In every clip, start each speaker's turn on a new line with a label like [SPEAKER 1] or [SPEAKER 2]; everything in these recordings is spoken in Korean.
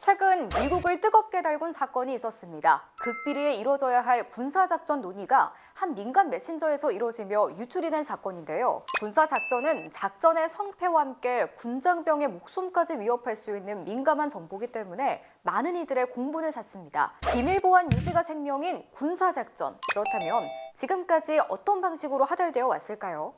[SPEAKER 1] 최근 미국을 뜨겁게 달군 사건이 있었습니다. 극비리에 이뤄져야 할 군사작전 논의가 한 민간 메신저에서 이뤄지며 유출이 된 사건인데요. 군사작전은 작전의 성패와 함께 군장병의 목숨까지 위협할 수 있는 민감한 정보기 때문에 많은 이들의 공분을 샀습니다. 비밀 보안 유지가 생명인 군사작전. 그렇다면 지금까지 어떤 방식으로 하달되어 왔을까요?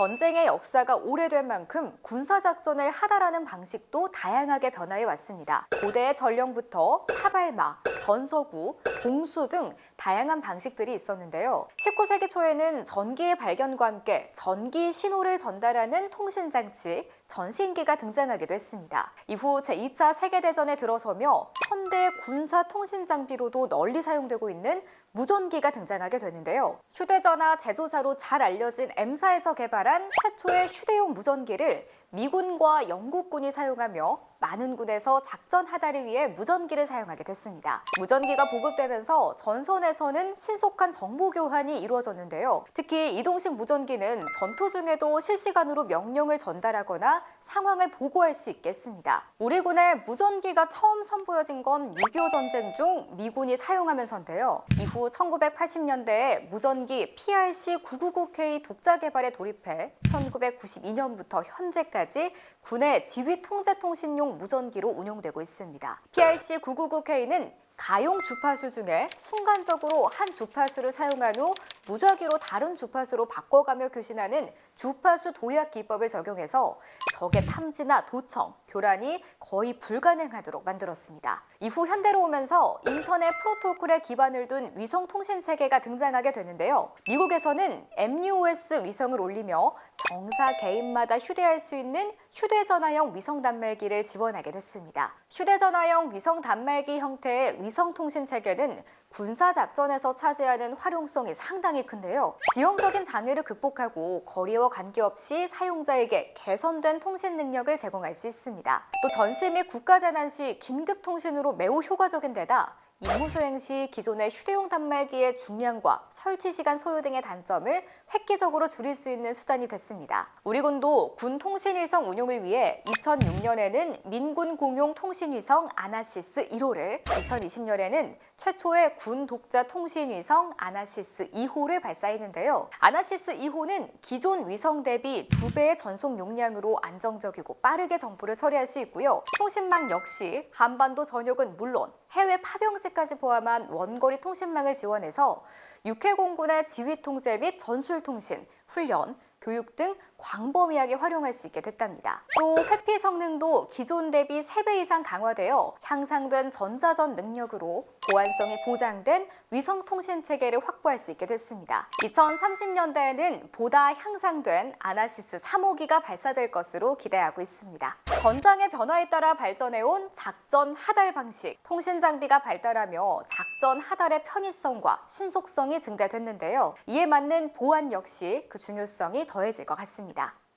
[SPEAKER 1] 전쟁의 역사가 오래된 만큼 군사작전을 하다라는 방식도 다양하게 변화해 왔습니다. 고대의 전령부터 타발마, 전서구, 봉수 등 다양한 방식들이 있었는데요. 19세기 초에는 전기의 발견과 함께 전기 신호를 전달하는 통신장치, 전신기가 등장하기도 했습니다. 이후 제2차 세계대전에 들어서며 현대 군사 통신 장비로도 널리 사용되고 있는 무전기가 등장하게 되는데요. 휴대전화 제조사로 잘 알려진 M사에서 개발한 최초의 휴대용 무전기를 미군과 영국군이 사용하며 많은 군에서 작전 하달을 위해 무전기를 사용하게 됐습니다. 무전기가 보급되면서 전선에 서는 신속한 정보 교환이 이루어졌는데요. 특히 이동식 무전기는 전투 중에도 실시간으로 명령을 전달하거나 상황을 보고할 수 있겠습니다. 우리 군에 무전기가 처음 선보여진 건 6.25 전쟁 중 미군이 사용하면서인데요. 이후 1980년대에 무전기 PRC-999K 독자 개발에 돌입해 1992년부터 현재까지 군의 지휘 통제 통신용 무전기로 운용되고 있습니다. PRC-999K는 가용 주파수 중에 순간적으로 한 주파수를 사용한 후 무작위로 다른 주파수로 바꿔가며 교신하는 주파수 도약 기법을 적용해서 적의 탐지나 도청, 교란이 거의 불가능하도록 만들었습니다. 이후 현대로 오면서 인터넷 프로토콜에 기반을 둔 위성 통신 체계가 등장하게 되는데요. 미국에서는 MUOS 위성을 올리며 병사 개인마다 휴대할 수 있는 휴대전화형 위성 단말기를 지원하게 됐습니다. 휴대전화형 위성 단말기 형태의 위성 통신 체계는 군사 작전에서 차지하는 활용성이 상당히 큰데요. 지형적인 장애를 극복하고 거리와 관계없이 사용자에게 개선된 통신 능력을 제공할 수 있습니다. 또 전시 및 국가재난 시 긴급 통신으로 매우 효과적인 데다 임무 수행 시 기존의 휴대용 단말기의 중량과 설치 시간 소요 등의 단점을 획기적으로 줄일 수 있는 수단이 됐습니다. 우리 군도 군 통신위성 운용을 위해 2006년에는 민군 공용 통신위성 아나시스 1호를, 2020년에는 최초의 군 독자 통신위성 아나시스 2호를 발사했는데요. 아나시스 2호는 기존 위성 대비 두 배의 전송 용량으로 안정적이고 빠르게 정보를 처리할 수 있고요. 통신망 역시 한반도 전역은 물론 해외 파병지 까지 포함한 원거리 통신망을 지원해서 육해공군의 지휘 통제 및 전술 통신, 훈련, 교육 등 광범위하게 활용할 수 있게 됐답니다. 또 회피 성능도 기존 대비 3배 이상 강화되어 향상된 전자전 능력으로 보안성이 보장된 위성 통신 체계를 확보할 수 있게 됐습니다. 2030년대에는 보다 향상된 아나시스 3호기가 발사될 것으로 기대하고 있습니다. 전장의 변화에 따라 발전해온 작전 하달 방식, 통신 장비가 발달하며 작전 하달의 편의성과 신속성이 증대됐는데요. 이에 맞는 보안 역시 그 중요성이 더해질 것 같 있습니다.